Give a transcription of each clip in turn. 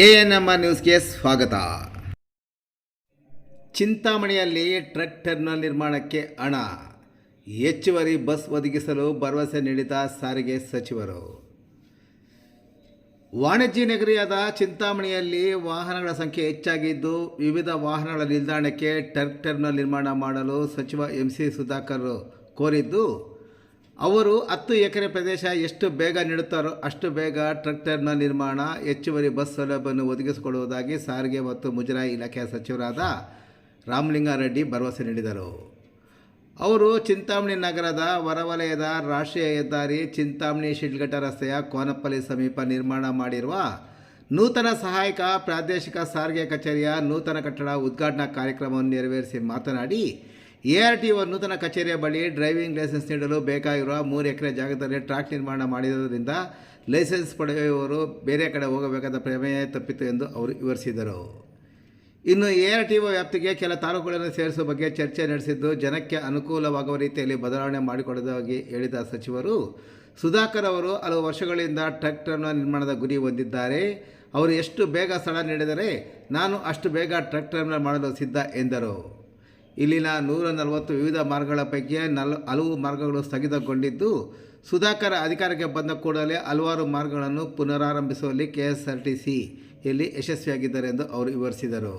A N M ನ್ಯೂಸ್ಗೆ ಸ್ವಾಗತ. ಚಿಂತಾಮಣಿಯಲ್ಲಿ truck terminal ನಿರ್ಮಾಣಕ್ಕೆ ಹಣ. ಹೆಚ್ಚುವರಿ ಬಸ್ ಒದಗಿಸಲು ಭರವಸೆ ನೀಡಿದ ಸಾರಿಗೆ ಸಚಿವರು. ವಾಣಿಜ್ಯ ನಗರಿಯಾದ ಚಿಂತಾಮಣಿಯಲ್ಲಿ ವಾಹನಗಳ ಸಂಖ್ಯೆ ಹೆಚ್ಚಾಗಿದ್ದು, ವಿವಿಧ ವಾಹನಗಳ ನಿಲ್ದಾಣಕ್ಕೆ ಟ್ರಕ್ ಟರ್ಮಿನಲ್ ನಿರ್ಮಾಣ ಮಾಡಲು ಸಚಿವ ಎಂ ಸಿ ಸುಧಾಕರ್ ಕೋರಿದ್ದು ಅವರು ಹತ್ತು ಎಕರೆ ಪ್ರದೇಶ ಎಷ್ಟು ಬೇಗ ನೀಡುತ್ತಾರೋ ಅಷ್ಟು ಬೇಗ ಟ್ರಕ್ಟರ್ನ ನಿರ್ಮಾಣ, ಹೆಚ್ಚುವರಿ ಬಸ್ ಸೌಲಭ್ಯವನ್ನು ಒದಗಿಸಿಕೊಡುವುದಾಗಿ ಸಾರಿಗೆ ಮತ್ತು ಮುಜರಾಯಿ ಇಲಾಖೆಯ ಸಚಿವರಾದ ರಾಮಲಿಂಗಾರೆಡ್ಡಿ ಭರವಸೆ ನೀಡಿದರು. ಅವರು ಚಿಂತಾಮಣಿ ನಗರದ ಹೊರವಲಯದ ರಾಷ್ಟ್ರೀಯ ಹೆದ್ದಾರಿ ಚಿಂತಾಮಣಿ ಶಿಡ್ಲಘಟ್ಟ ರಸ್ತೆಯ ಕೋನಪಲ್ಲಿ ಸಮೀಪ ನಿರ್ಮಾಣ ಮಾಡಿರುವ ನೂತನ ಸಹಾಯಕ ಪ್ರಾದೇಶಿಕ ಸಾರಿಗೆ ಕಚೇರಿಯ ನೂತನ ಕಟ್ಟಡ ಉದ್ಘಾಟನಾ ಕಾರ್ಯಕ್ರಮವನ್ನು ನೆರವೇರಿಸಿ ಮಾತನಾಡಿ ಎ ಆರ್ ಟಿ ಒ ನೂತನ ಕಚೇರಿಯ ಬಳಿ ಡ್ರೈವಿಂಗ್ ಲೈಸೆನ್ಸ್ ನೀಡಲು ಬೇಕಾಗಿರುವ ಮೂರು ಎಕರೆ ಜಾಗದಲ್ಲಿ ಟ್ರ್ಯಾಕ್ ನಿರ್ಮಾಣ ಮಾಡಿರುವುದರಿಂದ ಲೈಸೆನ್ಸ್ ಪಡೆಯುವವರು ಬೇರೆ ಕಡೆ ಹೋಗಬೇಕಾದ ಪ್ರಮೇಯ ತಪ್ಪಿತು ಎಂದು ಅವರು ವಿವರಿಸಿದರು. ಇನ್ನು ಎ ಆರ್ ಟಿ ಒ ವ್ಯಾಪ್ತಿಗೆ ಕೆಲ ತಾಲೂಕುಗಳನ್ನು ಸೇರಿಸುವ ಬಗ್ಗೆ ಚರ್ಚೆ ನಡೆಸಿದ್ದು ಜನಕ್ಕೆ ಅನುಕೂಲವಾಗುವ ರೀತಿಯಲ್ಲಿ ಬದಲಾವಣೆ ಮಾಡಿಕೊಡುವುದಾಗಿ ಹೇಳಿದ ಸಚಿವರು, ಸುಧಾಕರ್ ಅವರು ಹಲವು ವರ್ಷಗಳಿಂದ ಟ್ರಕ್ ನಿರ್ಮಾಣದ ಗುರಿ ಹೊಂದಿದ್ದಾರೆ. ಅವರು ಎಷ್ಟು ಬೇಗ ಸ್ಥಳ ನೀಡಿದರೆ ನಾನು ಅಷ್ಟು ಬೇಗ ಟ್ರಕ್ ಟರ್ಮಿನಲ್ ಮಾಡಲು ಸಿದ್ಧ ಎಂದರು. ಇಲ್ಲಿನ ನೂರ ನಲವತ್ತು ವಿವಿಧ ಮಾರ್ಗಗಳ ಪೈಕಿ ನಲ್, ಹಲವು ಮಾರ್ಗಗಳು ಸ್ಥಗಿತಗೊಂಡಿದ್ದು, ಸುಧಾಕರ್ ಅಧಿಕಾರಕ್ಕೆ ಬಂದ ಕೂಡಲೇ ಹಲವಾರು ಮಾರ್ಗಗಳನ್ನು ಪುನರಾರಂಭಿಸುವಲ್ಲಿ ಕೆ ಎಸ್ ಆರ್ ಟಿ ಸಿಯಲ್ಲಿ ಯಶಸ್ವಿಯಾಗಿದ್ದಾರೆ ಎಂದು ಅವರು ವಿವರಿಸಿದರು.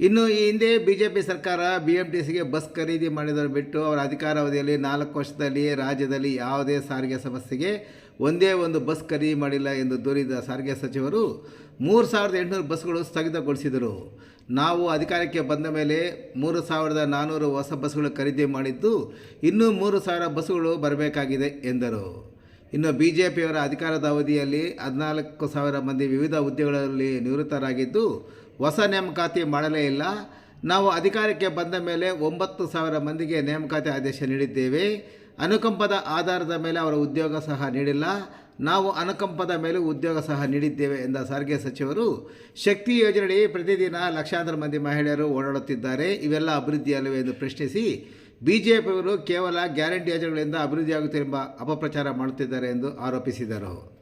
ಇನ್ನು ಈ ಹಿಂದೆ ಬಿ ಜೆ ಪಿ ಸರ್ಕಾರ ಬಿ ಎಂ ಟಿ ಸಿಗೆ ಬಸ್ ಖರೀದಿ ಮಾಡಿದವರು ಬಿಟ್ಟು ಅವರ ಅಧಿಕಾರಾವಧಿಯಲ್ಲಿ ನಾಲ್ಕು ವರ್ಷದಲ್ಲಿ ರಾಜ್ಯದಲ್ಲಿ ಯಾವುದೇ ಸಾರಿಗೆ ಸಮಸ್ಯೆಗೆ ಒಂದೇ ಒಂದು ಬಸ್ ಖರೀದಿ ಮಾಡಿಲ್ಲ ಎಂದು ದೂರಿದ ಸಾರಿಗೆ ಸಚಿವರು ಮೂರು ಸಾವಿರದ ಎಂಟುನೂರು ಬಸ್ಗಳು ಸ್ಥಗಿತಗೊಳಿಸಿದರು. ನಾವು ಅಧಿಕಾರಕ್ಕೆ ಬಂದ ಮೇಲೆ ಮೂರು ಸಾವಿರದ ನಾನ್ನೂರು ಹೊಸ ಬಸ್ಗಳು ಖರೀದಿ ಮಾಡಿದ್ದು ಇನ್ನೂ ಮೂರು ಸಾವಿರ ಬಸ್ಸುಗಳು ಬರಬೇಕಾಗಿದೆ ಎಂದರು. ಇನ್ನು ಬಿ ಜೆ ಪಿಯವರ ಅಧಿಕಾರದ ಅವಧಿಯಲ್ಲಿ ಹದಿನಾಲ್ಕು ಸಾವಿರ ಮಂದಿ ವಿವಿಧ ಹುದ್ದೆಗಳಲ್ಲಿ ನಿವೃತ್ತರಾಗಿದ್ದು ಹೊಸ ನೇಮಕಾತಿ ಮಾಡಲೇ ಇಲ್ಲ. ನಾವು ಅಧಿಕಾರಕ್ಕೆ ಬಂದ ಮೇಲೆ ಒಂಬತ್ತು ಸಾವಿರ ಮಂದಿಗೆ ನೇಮಕಾತಿ ಆದೇಶ ನೀಡಿದ್ದೇವೆ. ಅನುಕಂಪದ ಆಧಾರದ ಮೇಲೆ ಅವರ ಉದ್ಯೋಗ ಸಹ ನೀಡಿಲ್ಲ. ನಾವು ಅನುಕಂಪದ ಮೇಲೆ ಉದ್ಯೋಗ ಸಹ ನೀಡಿದ್ದೇವೆ ಎಂದ ಸಾರಿಗೆ ಸಚಿವರು, ಶಕ್ತಿ ಯೋಜನೆಯಡಿ ಪ್ರತಿದಿನ ಲಕ್ಷಾಂತರ ಮಂದಿ ಮಹಿಳೆಯರು ಓಡಾಡುತ್ತಿದ್ದಾರೆ. ಇವೆಲ್ಲ ಅಭಿವೃದ್ಧಿಯಲ್ಲವೇ ಎಂದು ಪ್ರಶ್ನಿಸಿ, ಬಿಜೆಪಿಯವರು ಕೇವಲ ಗ್ಯಾರಂಟಿ ಯೋಜನೆಗಳಿಂದ ಅಭಿವೃದ್ಧಿಯಾಗುತ್ತಿರುವ ಅಪಪ್ರಚಾರ ಮಾಡುತ್ತಿದ್ದಾರೆ ಎಂದು ಆರೋಪಿಸಿದರು.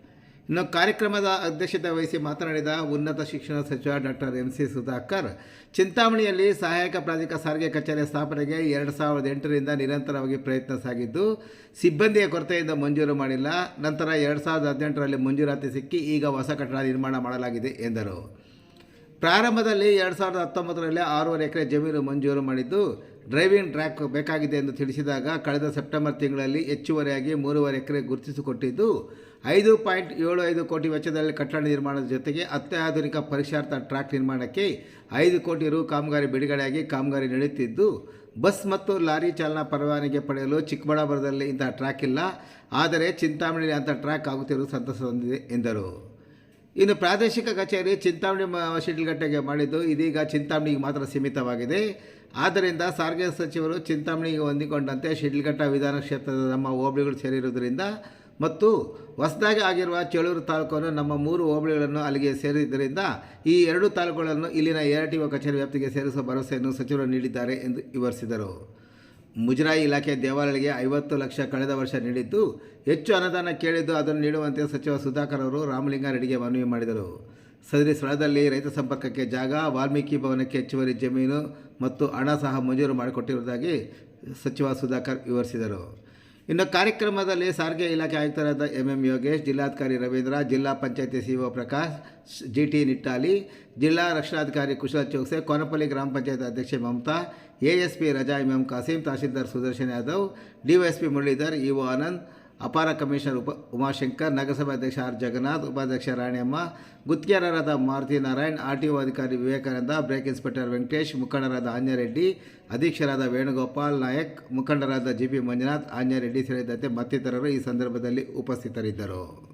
ಇನ್ನು ಕಾರ್ಯಕ್ರಮದ ಅಧ್ಯಕ್ಷತೆ ವಹಿಸಿ ಮಾತನಾಡಿದ ಉನ್ನತ ಶಿಕ್ಷಣ ಸಚಿವ ಡಾಕ್ಟರ್ ಎಂ ಸಿ ಸುಧಾಕರ್, ಚಿಂತಾಮಣಿಯಲ್ಲಿ ಸಹಾಯಕ ಪ್ರಾಧಿಕಾರ ಸಾರಿಗೆ ಕಚೇರಿ ಸ್ಥಾಪನೆಗೆ ಎರಡು ಸಾವಿರದ ಎಂಟರಿಂದ ನಿರಂತರವಾಗಿ ಪ್ರಯತ್ನ ಸಾಗಿದ್ದು ಸಿಬ್ಬಂದಿಯ ಕೊರತೆಯಿಂದ ಮಂಜೂರು ಮಾಡಿಲ್ಲ. ನಂತರ ಎರಡು ಸಾವಿರದ ಹದಿನೆಂಟರಲ್ಲಿ ಮಂಜೂರಾತಿ ಸಿಕ್ಕಿ ಈಗ ಹೊಸ ಕಟ್ಟಡ ನಿರ್ಮಾಣ ಮಾಡಲಾಗಿದೆ ಎಂದರು. ಪ್ರಾರಂಭದಲ್ಲಿ ಎರಡು ಸಾವಿರದ ಹತ್ತೊಂಬತ್ತರಲ್ಲಿ ಆರೂವರೆ ಎಕರೆ ಜಮೀನು ಮಂಜೂರು ಮಾಡಿದ್ದು ಡ್ರೈವಿಂಗ್ ಟ್ರ್ಯಾಕ್ ಬೇಕಾಗಿದೆ ಎಂದು ತಿಳಿಸಿದಾಗ ಕಳೆದ ಸೆಪ್ಟೆಂಬರ್ ತಿಂಗಳಲ್ಲಿ ಹೆಚ್ಚುವರಿಯಾಗಿ ಮೂರುವರೆ ಎಕರೆ ಗುರುತಿಸಿಕೊಟ್ಟಿದ್ದು, ಐದು ಪಾಯಿಂಟ್ ಏಳು ಐದು ಕೋಟಿ ವೆಚ್ಚದಲ್ಲಿ ಕಟ್ಟಡ ನಿರ್ಮಾಣದ ಜೊತೆಗೆ ಅತ್ಯಾಧುನಿಕ ಪರೀಕ್ಷಾರ್ಥ ಟ್ರ್ಯಾಕ್ ನಿರ್ಮಾಣಕ್ಕೆ ಐದು ಕೋಟಿ ರು ಕಾಮಗಾರಿ ಬಿಡುಗಡೆಯಾಗಿ ಕಾಮಗಾರಿ ನಡೆಯುತ್ತಿದ್ದು, ಬಸ್ ಮತ್ತು ಲಾರಿ ಚಾಲನಾ ಪರವಾನಗಿ ಪಡೆಯಲು ಚಿಕ್ಕಬಳ್ಳಾಪುರದಲ್ಲಿ ಇಂಥ ಟ್ರ್ಯಾಕ್ ಇಲ್ಲ, ಆದರೆ ಚಿಂತಾಮಣಿಯಲ್ಲಿ ಅಂಥ ಟ್ರ್ಯಾಕ್ ಆಗುತ್ತಿರುವುದು ಸಂತಸ ಹೊಂದಿದೆ ಎಂದರು. ಇನ್ನು ಪ್ರಾದೇಶಿಕ ಕಚೇರಿ ಚಿಂತಾಮಣಿ ಶಿಡ್ಲಘಟ್ಟೆಗೆ ಮಾಡಿದ್ದು, ಇದೀಗ ಚಿಂತಾಮಣಿಗೆ ಮಾತ್ರ ಸೀಮಿತವಾಗಿದೆ. ಆದ್ದರಿಂದ ಸಾರಿಗೆ ಸಚಿವರು ಚಿಂತಾಮಣಿಗೆ ಹೊಂದಿಕೊಂಡಂತೆ ಶಿಡ್ಲಘಟ್ಟ ವಿಧಾನ ಕ್ಷೇತ್ರದ ನಮ್ಮ ಹೋಬಳಿಗಳು ಸೇರಿರುವುದರಿಂದ ಮತ್ತು ಹೊಸದಾಗಿ ಆಗಿರುವ ಚೇಳೂರು ತಾಲೂಕನ್ನು ನಮ್ಮ ಮೂರು ಹೋಬಳಿಗಳನ್ನು ಅಲ್ಲಿಗೆ ಸೇರಿದ್ದರಿಂದ ಈ ಎರಡು ತಾಲೂಕುಗಳನ್ನು ಇಲ್ಲಿನ ಎ ಆರ್ ಟಿ ಒ ಕಚೇರಿ ವ್ಯಾಪ್ತಿಗೆ ಸೇರಿಸುವ ಭರವಸೆಯನ್ನು ಸಚಿವರು ನೀಡಿದ್ದಾರೆ ಎಂದು ವಿವರಿಸಿದರು. ಮುಜರಾಯಿ ಇಲಾಖೆ ದೇವಾಲಯಗಳಿಗೆ ಐವತ್ತು ಲಕ್ಷ ಕಳೆದ ವರ್ಷ ನೀಡಿದ್ದು, ಹೆಚ್ಚು ಅನುದಾನ ಕೇಳಿದ್ದು ಅದನ್ನು ನೀಡುವಂತೆ ಸಚಿವ ಸುಧಾಕರ್ ಅವರು ರಾಮಲಿಂಗಾರೆಡ್ಡಿಗೆ ಮನವಿ ಮಾಡಿದರು. ಸದರಿ ಸ್ಥಳದಲ್ಲಿ ರೈತ ಸಂಪರ್ಕಕ್ಕೆ ಜಾಗ, ವಾಲ್ಮೀಕಿ ಭವನಕ್ಕೆ ಹೆಚ್ಚುವರಿ ಜಮೀನು ಮತ್ತು ಹಣ ಸಹ ಮಂಜೂರು ಮಾಡಿಕೊಟ್ಟಿರುವುದಾಗಿ ಸಚಿವ ಸುಧಾಕರ್ ವಿವರಿಸಿದರು. ಇನ್ನು ಕಾರ್ಯಕ್ರಮದಲ್ಲಿ ಸಾರಿಗೆ ಇಲಾಖೆ ಆಯುಕ್ತರಾದ ಎಂ ಎಂ ಯೋಗೇಶ್, ಜಿಲ್ಲಾಧಿಕಾರಿ ರವೀಂದ್ರ, ಜಿಲ್ಲಾ ಪಂಚಾಯತಿ CEO Prakash G T Nittali, ಜಿಲ್ಲಾ ರಕ್ಷಣಾಧಿಕಾರಿ ಕುಶಲ ಚೌಕ್ಸೆ, ಕೋನಪಲ್ಲಿ ಗ್ರಾಮ ಪಂಚಾಯತ್ ಅಧ್ಯಕ್ಷೆ Mamata A S P Raza Imam Kasim tahsildar Sudarshan Yadav, DYSP Muralidhar, EO Anand ಅಪಾರ ಕಮಿಷನರ್ ಉಪ ಉಮಾಶಂಕರ್, ನಗರಸಭೆ ಅಧ್ಯಕ್ಷ ಆರ್. ಜಗನ್ನಾಥ್, ಉಪಾಧ್ಯಕ್ಷ Raniyamma, ಗುತ್ತಿಗೆದಾರರಾದ Maruti Narayan, R. T. O ಅಧಿಕಾರಿ ವಿವೇಕಾನಂದ, ಬ್ರೇಕ್ ಇನ್ಸ್ಪೆಕ್ಟರ್ ವೆಂಕಟೇಶ್, ಮುಖಂಡರಾದ ಆಂಜರೆಡ್ಡಿ ಅಧ್ಯಕ್ಷರಾದ ವೇಣುಗೋಪಾಲ್ ನಾಯಕ್, ಮುಖಂಡರಾದ ಜಿ. ಪಿ ಮಂಜುನಾಥ್ ಆಂಜರೆಡ್ಡಿ ಸೇರಿದಂತೆ ಮತ್ತಿತರರು ಈ ಸಂದರ್ಭದಲ್ಲಿ ಉಪಸ್ಥಿತರಿದ್ದರು.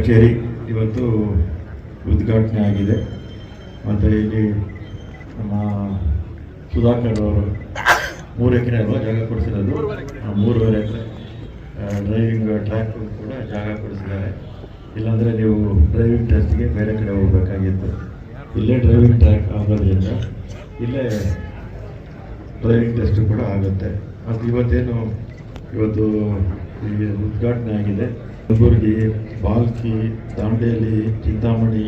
ಕಚೇರಿ ಇವತ್ತು ಉದ್ಘಾಟನೆ ಆಗಿದೆ. ಮತ್ತು ಇಲ್ಲಿ ನಮ್ಮ ಸುಧಾಕರ್ ಅವರು ಮೂರು ಎಕರೆ ಅಲ್ವಾ ಜಾಗ ಕೊಡಿಸಿರೋದು? ಮೂರುವರೆ ಎಕರೆ. ಡ್ರೈವಿಂಗ್ ಟ್ರ್ಯಾಕ್ ಕೂಡ ಜಾಗ ಕೊಡಿಸಿದ್ದಾರೆ. ಇಲ್ಲಾಂದರೆ ನೀವು ಡ್ರೈವಿಂಗ್ ಟೆಸ್ಟ್ಗೆ ಬೇರೆ ಕಡೆ ಹೋಗಬೇಕಾಗಿತ್ತು. ಇಲ್ಲೇ ಡ್ರೈವಿಂಗ್ ಟ್ರ್ಯಾಕ್ ಆಗೋದ್ರಿಂದ ಇಲ್ಲೇ ಡ್ರೈವಿಂಗ್ ಟೆಸ್ಟ್ ಕೂಡ ಆಗುತ್ತೆ. ಮತ್ತು ಇವತ್ತೇನು ಇವತ್ತು ಉದ್ಘಾಟನೆ ಆಗಿದೆ. ಕಲಬುರಗಿ, ಬಾಲ್ಕಿ ದಾಂಡೇಲಿ ಚಿಂತಾಮಣಿ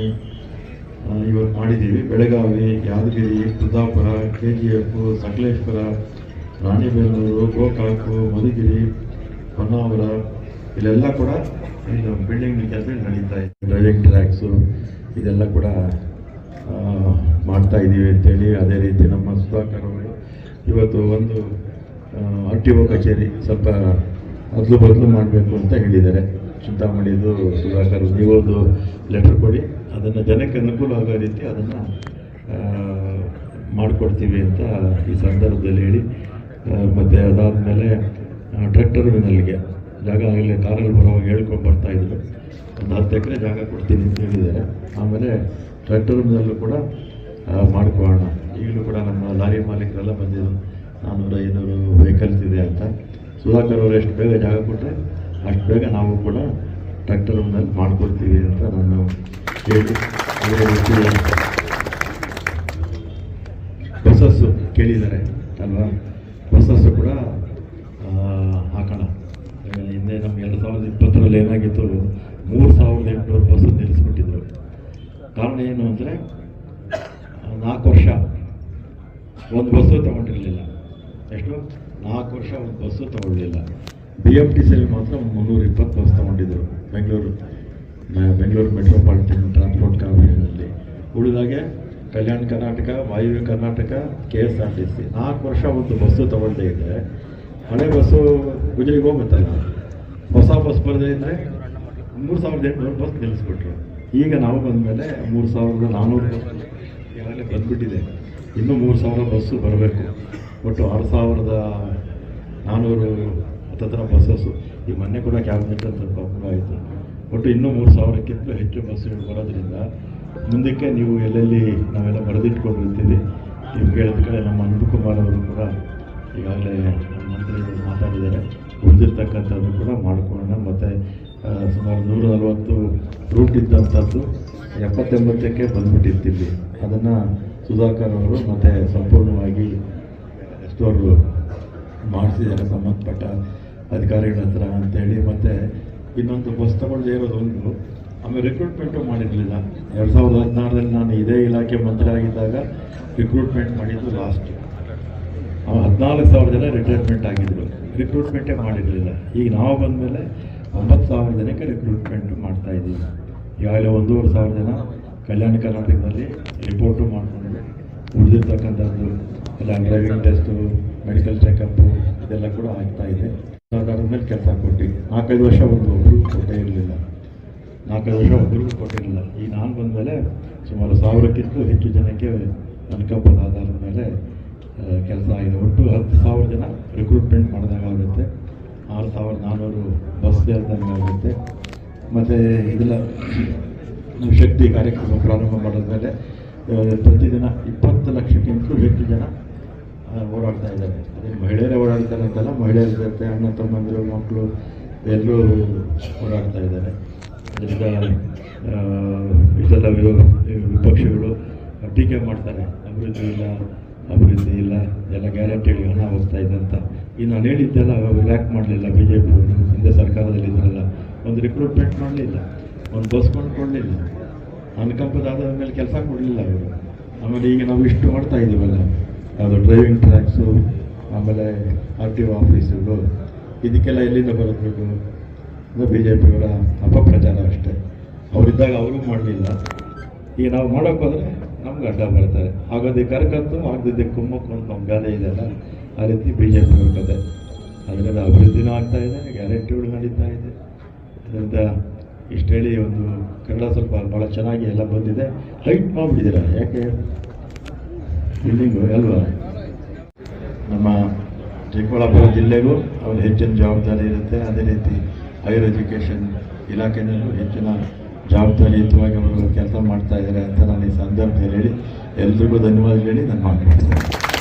ಇವತ್ತು ಮಾಡಿದ್ದೀವಿ. Belagavi, Yadagiri Kundapura K G F Sakaleshwara Ranebennur, Gokak, Madhugiri, Honnavara, ಇಲ್ಲೆಲ್ಲ ಕೂಡ ಇದು ಬಿಲ್ಡಿಂಗ್ ಕೆಲಸ ನಡೀತಾ ಇದೆ. ಡ್ರೈವಿಂಗ್ ಟ್ರ್ಯಾಕ್ಸು ಇದೆಲ್ಲ ಕೂಡ ಮಾಡ್ತಾ ಇದ್ದೀವಿ ಅಂತೇಳಿ ಅದೇ ರೀತಿ ನಮ್ಮ ಸುಧಾಕರ್ ಅವರು ಇವತ್ತು ಒಂದು ಆರ್ ಟಿ ಒ ಕಚೇರಿ ಸ್ವಲ್ಪ ಅದ್ಲು ಬದಲು ಮಾಡಬೇಕು ಅಂತ ಹೇಳಿದ್ದಾರೆ. ಚಿಂತಾಮಣಿದು ಸುಧಾಕರ್ ನೀವೊಂದು ಲೆಟರ್ ಕೊಡಿ. ಅದನ್ನು ಜನಕ್ಕೆ ಅನುಕೂಲ ಆಗೋ ರೀತಿ ಅದನ್ನು ಮಾಡಿಕೊಡ್ತೀವಿ ಅಂತ ಈ ಸಂದರ್ಭದಲ್ಲಿ ಹೇಳಿ. ಮತ್ತು ಅದಾದಮೇಲೆ ಟ್ರ್ಯಾಕ್ಟರ್ನಲ್ಲಿಗೆ ಜಾಗ ಆಗಲೇ ಕಾರಲ್ಲಿ ಬರೋವಾಗ ಹೇಳ್ಕೊಂಡು ಬರ್ತಾ ಇದ್ರು. ಒಂದು ಹತ್ತು ಎಕರೆ ಜಾಗ ಕೊಡ್ತೀನಿ ಅಂತ ಹೇಳಿದ್ದಾರೆ. ಆಮೇಲೆ ಟ್ರ್ಯಾಕ್ಟರ್ ಟರ್ಮಿನಲ್ಲು ಕೂಡ ಮಾಡ್ಕೊಳ್ಳೋಣ. ಈಗಲೂ ಕೂಡ ನಮ್ಮ ಲಾರಿ ಮಾಲೀಕರೆಲ್ಲ ಬಂದಿದ್ದರು ನಾನ್ನೂರು ಐನೂರು ವೆಹಿಕಲ್ಸ್ ಇದೆ ಅಂತ. ಸುಧಾಕರ್ ಅವರು ಎಷ್ಟು ಬೇಗ ಜಾಗ ಕೊಟ್ಟರೆ ಅಷ್ಟು ಬೇಗ ನಾವು ಕೂಡ ಟ್ರ್ಯಾಕ್ಟರ್ ಮೇಲೆ ಮಾಡಿಕೊಡ್ತೀವಿ ಅಂತ ನಾನು ಹೇಳಿ ಬಸ್ಸಸ್ಸು ಕೇಳಿದ್ದಾರೆ, ಅಲ್ವಾ? ಬಸ್ಸಸ್ಸು ಕೂಡ ಹಾಕೋಣ. ಹಿಂದೆ ನಮ್ಮ ಎರಡು ಸಾವಿರದ ಇಪ್ಪತ್ತರಲ್ಲಿ ಏನಾಗಿತ್ತು, ಮೂರು ಸಾವಿರದ ಎಂಟುನೂರು ಬಸ್ಸು ನಿಲ್ಲಿಸ್ಬಿಟ್ಟಿದ್ರು. ಕಾರಣ ಏನು ಅಂದರೆ, ನಾಲ್ಕು ವರ್ಷ ಒಂದು ಬಸ್ಸು ತಗೊಂಡಿರಲಿಲ್ಲ. ಎಷ್ಟು? ನಾಲ್ಕು ವರ್ಷ ಒಂದು ಬಸ್ಸು ತಗೊಳ್ಳಿಲ್ಲ ಬಿ ಎಂ ಟಿ ಸಿಯಲ್ಲಿ ಮಾತ್ರ ಮುನ್ನೂರ ಇಪ್ಪತ್ತು ಬಸ್ ತಗೊಂಡಿದ್ದರು ಬೆಂಗಳೂರು ಬೆಂಗಳೂರು ಮೆಟ್ರೋಪಾಲಿಟನ್ ಟ್ರಾನ್ಸ್ಪೋರ್ಟ್ ಕಾರ್ಪೊರೇಷನಲ್ಲಿ ಉಳಿದಾಗೆ ಕಲ್ಯಾಣ ಕರ್ನಾಟಕ, ವಾಯುವ್ಯ Karnataka, K S R T C. ನಾಲ್ಕು ವರ್ಷ ಒಂದು ಬಸ್ಸು ತೊಗೊಳ್ತಾ ಇದ್ದರೆ ಹಳೆ ಬಸ್ಸು ಗುಜರಿಗೆ ಹೋಗುತ್ತಲ್ಲ ಹೊಸ ಬಸ್ ಬರದೇ ಇದ್ದರೆ ಮೂರು ಸಾವಿರದ ಎಂಟುನೂರು ಬಸ್ ನಿಲ್ಲಿಸ್ಬಿಟ್ರು. ಈಗ ನಾವು ಬಂದಮೇಲೆ ಮೂರು ಸಾವಿರದ ನಾನ್ನೂರು ಈಗಾಗಲೇ ಬಂದ್ಬಿಟ್ಟಿದೆ. ಇನ್ನೂ ಮೂರು ಸಾವಿರ ಬಸ್ಸು ಬರಬೇಕು. ಒಟ್ಟು ಆರು ಸಾವಿರದ ನಾನ್ನೂರು ಹತ್ತತ್ರ ಬಸ್ಸಸ್ಸು ಈ ಮೊನ್ನೆ ಕೂಡ ಕ್ಯಾಬಿನೆಟ್ ಅಂತ ಪ್ರಾಬ್ಲಮ್ ಆಯಿತು. ಒಟ್ಟು ಇನ್ನೂ ಮೂರು ಸಾವಿರಕ್ಕಿಂತ ಹೆಚ್ಚು ಬಸ್ಸುಗಳು ಬರೋದ್ರಿಂದ ಮುಂದಕ್ಕೆ ನೀವು ಎಲ್ಲೆಲ್ಲಿ ನಾವೆಲ್ಲ ಬರೆದಿಟ್ಕೊಂಡಿರ್ತೀವಿ ನೀವು ಹೇಳಿದ ಕಡೆ ನಮ್ಮ ಅನಂತಕುಮಾರ್ ಅವರು ಕೂಡ ಈಗಾಗಲೇ ಮಂತ್ರಿಗಳು ಮಾತಾಡಿದ್ದಾರೆ. ಉಳಿದಿರ್ತಕ್ಕಂಥದ್ದು ಕೂಡ ಮಾಡಿಕೊಳ್ಳೋಣ. ಮತ್ತು ಸುಮಾರು ನೂರ ನಲವತ್ತು ರೂಟ್ ಇದ್ದಂಥದ್ದು ಎಪ್ಪತ್ತೆಂಬತ್ತಕ್ಕೆ ಬಂದ್ಬಿಟ್ಟಿರ್ತೀವಿ. ಅದನ್ನು ಸುಧಾಕರ್ ಅವರು ಮತ್ತು ಸಂಪೂರ್ಣವಾಗಿ ಎಷ್ಟೋರು ಮಾಡಿಸಿದ್ದಾರೆ ಸಂಬಂಧಪಟ್ಟ ಅಧಿಕಾರಿಗಳ ಹತ್ರ ಅಂತೇಳಿ, ಮತ್ತು ಇನ್ನೊಂದು ಬಸ್ ತಗೊಳ್ಳದೆ ಇರೋದು ಒಂದು. ಆಮೇಲೆ ರಿಕ್ರೂಟ್ಮೆಂಟು ಮಾಡಿರಲಿಲ್ಲ. ಎರಡು ಸಾವಿರದ ಹದಿನಾರರಲ್ಲಿ ನಾನು ಇದೇ ಇಲಾಖೆ ಮಂತ್ರಿ ಆಗಿದ್ದಾಗ ರಿಕ್ರೂಟ್ಮೆಂಟ್ ಮಾಡಿದ್ದು ಲಾಸ್ಟ್ ಹದಿನಾಲ್ಕು ಸಾವಿರ ಜನ ರಿಟೈರ್ಮೆಂಟ್ ಆಗಿದ್ದರು ರಿಕ್ರೂಟ್ಮೆಂಟೇ ಮಾಡಿರಲಿಲ್ಲ. ಈಗ ನಾವು ಬಂದಮೇಲೆ ಒಂಬತ್ತು ಸಾವಿರ ಜನಕ್ಕೆ ರಿಕ್ರೂಟ್ಮೆಂಟ್ ಮಾಡ್ತಾ ಇದ್ದೀವಿ. ಈಗಾಗಲೇ ಒಂದೂವರೆ ಸಾವಿರ ಜನ ಕಲ್ಯಾಣ ಕರ್ನಾಟಕದಲ್ಲಿ ರಿಪೋರ್ಟು ಮಾಡಿಕೊಂಡು ಉಳಿದಿರ್ತಕ್ಕಂಥದ್ದು ಎಲ್ಲ ಡ್ರೈವಿಂಗ್ ಟೆಸ್ಟು ಮೆಡಿಕಲ್ ಚೆಕಪ್ಪು ಇದೆಲ್ಲ ಕೂಡ ಆಗ್ತಾ ಅದಾದ ಮೇಲೆ ಕೆಲಸ ಕೊಟ್ಟು, ನಾಲ್ಕೈದು ವರ್ಷ ಒಂದು ಒಬ್ಬರಿಗೂ ಕೊಟ್ಟೇ ಇರಲಿಲ್ಲ. ನಾಲ್ಕೈದು ವರ್ಷ ಒಬ್ಬರಿಗೂ ಕೊಟ್ಟಿರಲಿಲ್ಲ ಈ ನಾನು ಬಂದಮೇಲೆ ಸುಮಾರು ಸಾವಿರಕ್ಕಿಂತ ಹೆಚ್ಚು ಜನಕ್ಕೆ ಅನುಕಂಪದ ಆಧಾರದ ಮೇಲೆ ಕೆಲಸ ಆಗಿದೆ. ಒಟ್ಟು ಹತ್ತು ಸಾವಿರ ಜನ ರಿಕ್ರೂಟ್ಮೆಂಟ್ ಮಾಡಿದಾಗುತ್ತೆ ಆರು ಸಾವಿರದ ನಾನ್ನೂರು ಬಸ್ ಸೇರಿದಂಗಾಗುತ್ತೆ ಮತ್ತು ಇದೆಲ್ಲ ಶಕ್ತಿ ಕಾರ್ಯಕ್ರಮ ಪ್ರಾರಂಭ ಮಾಡಿದ್ಮೇಲೆ ಪ್ರತಿದಿನ ಇಪ್ಪತ್ತು ಲಕ್ಷಕ್ಕಿಂತಲೂ ಹೆಚ್ಚು ಜನ ಓಡಾಡ್ತಾ ಇದ್ದಾರೆ. ಅದೇ ಮಹಿಳೆಯರೇ ಓಡಾಡ್ತಾರೆ ಅಂತಲ್ಲ, ಮಹಿಳೆಯರ ಜೊತೆ ಅಣ್ಣ ತಮ್ಮಂದಿರು ಮಕ್ಕಳು, ಎಲ್ಲರೂ ಓಡಾಡ್ತಾ ಇದ್ದಾರೆ. ಅದರಿಂದ ಇಷ್ಟೆಲ್ಲ ವಿಪಕ್ಷಗಳು ಟೀಕೆ ಮಾಡ್ತಾರೆ. ಅಭಿವೃದ್ಧಿ ಇಲ್ಲ ಅಭಿವೃದ್ಧಿ ಇಲ್ಲ, ಎಲ್ಲ ಗ್ಯಾರಂಟಿ ಹೇಳಿ ಹಣ ಹೋಗ್ತಾ ಇದೆ ಅಂತ. ಈ ನಾನು ಹೇಳಿದ್ದೆಲ್ಲ ಯಾಕೆ ಮಾಡಲಿಲ್ಲ ಬಿ ಜೆ ಪಿ ಹಿಂದೆ ಸರ್ಕಾರದಲ್ಲಿ ಇದ್ರಲ್ಲ. ಒಂದು ರಿಕ್ರೂಟ್ಮೆಂಟ್ ಮಾಡಲಿಲ್ಲ, ಒಂದು ಬಸ್ ಕೊಂಡ್ಕೊಳ್ಳಿಲ್ಲ. ಅನುಕಂಪದಾದ ಮೇಲೆ ಕೆಲಸ ಕೊಡಲಿಲ್ಲ ಅವರು. ಆಮೇಲೆ ಈಗ ನಾವು ಇಷ್ಟು ಮಾಡ್ತಾ ಇದ್ದೀವಲ್ಲ ಅದು ಡ್ರೈವಿಂಗ್ ಟ್ರ್ಯಾಕ್ಸು ಆಮೇಲೆ ಆರ್ ಟಿ ಒ ಆಫೀಸುಗಳು ಇದಕ್ಕೆಲ್ಲ ಎಲ್ಲಿಂದ ಬರಬೇಕು ಅಂದರೆ ಬಿ ಜೆ ಪಿಗಳ ಅಪಪ್ರಚಾರ ಅಷ್ಟೇ. ಅವರಿದ್ದಾಗ ಅವರು ಮಾಡಲಿಲ್ಲ. ಈಗ ನಾವು ಮಾಡೋಕ್ಕೆ ಹೋದರೆ ನಮ್ಗೆ ಅಡ್ಡ ಬರ್ತಾರೆ ಆಗೋದೇ ಕರ್ಕತ್ತು ಆಗದಿದ್ದೆ ಕುಮ್ಮಕ್ಕು ಅಂತ ನಮ್ಮ ಗಾದೆ ಇದೆಯಲ್ಲ ಆ ರೀತಿ ಬಿ ಜೆ ಪಿ ಕತೆ. ಅದರಿಂದ ಅಭಿವೃದ್ಧಿನೂ ಆಗ್ತಾ ಇದೆ ಗ್ಯಾರಂಟಿಗಳು ನಡೀತಾ ಇದೆ. ಅದರಿಂದ ಇಷ್ಟು ಹೇಳಿ ಒಂದು ಕನ್ನಡ ಸ್ವಲ್ಪ ಭಾಳ ಚೆನ್ನಾಗಿ ಎಲ್ಲ ಬಂದಿದೆ. ಹೈಟ್ ಮಾಡಿಬಿಟ್ಟಿದ್ದೀರ? ಯಾಕೆ? ಬಿಲ್ಡಿಂಗು ಅಲ್ವಾ ನಮ್ಮ ಚಿಕ್ಕಬಳ್ಳಾಪುರ ಜಿಲ್ಲೆಗೂ ಅವ್ರ ಹೆಚ್ಚಿನ ಜವಾಬ್ದಾರಿ ಇರುತ್ತೆ. ಅದೇ ರೀತಿ ಹೈಯರ್ ಎಜುಕೇಷನ್ ಇಲಾಖೆಯಲ್ಲೂ ಹೆಚ್ಚಿನ ಜವಾಬ್ದಾರಿಯುತವಾಗಿ ಅವರು ಕೆಲಸ ಮಾಡ್ತಾ ಇದ್ದಾರೆ ಅಂತ ನಾನು ಈ ಸಂದರ್ಭದಲ್ಲಿ ಹೇಳಿ. ಎಲ್ರಿಗೂ ಧನ್ಯವಾದ ಹೇಳಿ ನಾನು ಮಾತನಾಡ್ತೇನೆ.